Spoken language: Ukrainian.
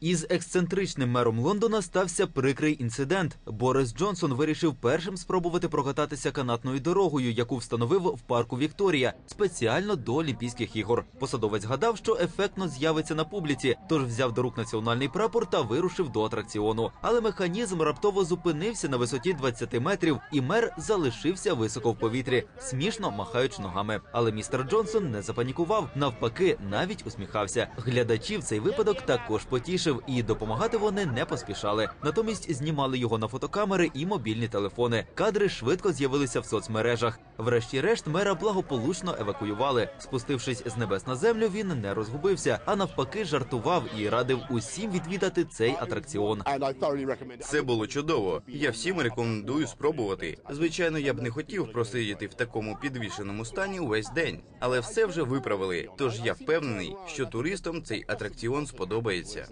Із ексцентричним мером Лондона стався прикрий інцидент. Борис Джонсон вирішив першим спробувати прокататися канатною дорогою, яку встановив в парку Вікторія спеціально до Олімпійських ігор. Посадовець гадав, що ефектно з'явиться на публіці, тож взяв до рук національний прапор та вирушив до атракціону. Але механізм раптово зупинився на висоті 20 метрів, і мер залишився високо в повітрі, смішно махаючи ногами. Але містер Джонсон не запанікував. Навпаки, навіть усміхався. Глядачів цей випадок також потішив, і допомагати вони не поспішали. Натомість знімали його на фотокамери і мобільні телефони. Кадри швидко з'явилися в соцмережах. Врешті-решт мера благополучно евакуювали. Спустившись з небес на землю, він не розгубився, а навпаки, жартував і радив усім відвідати цей атракціон. Це було чудово. Я всім рекомендую спробувати. Звичайно, я б не хотів просидіти в такому підвішеному стані увесь день, але все вже виправили. Тож я впевнений, що туристам цей атракціон сподобається.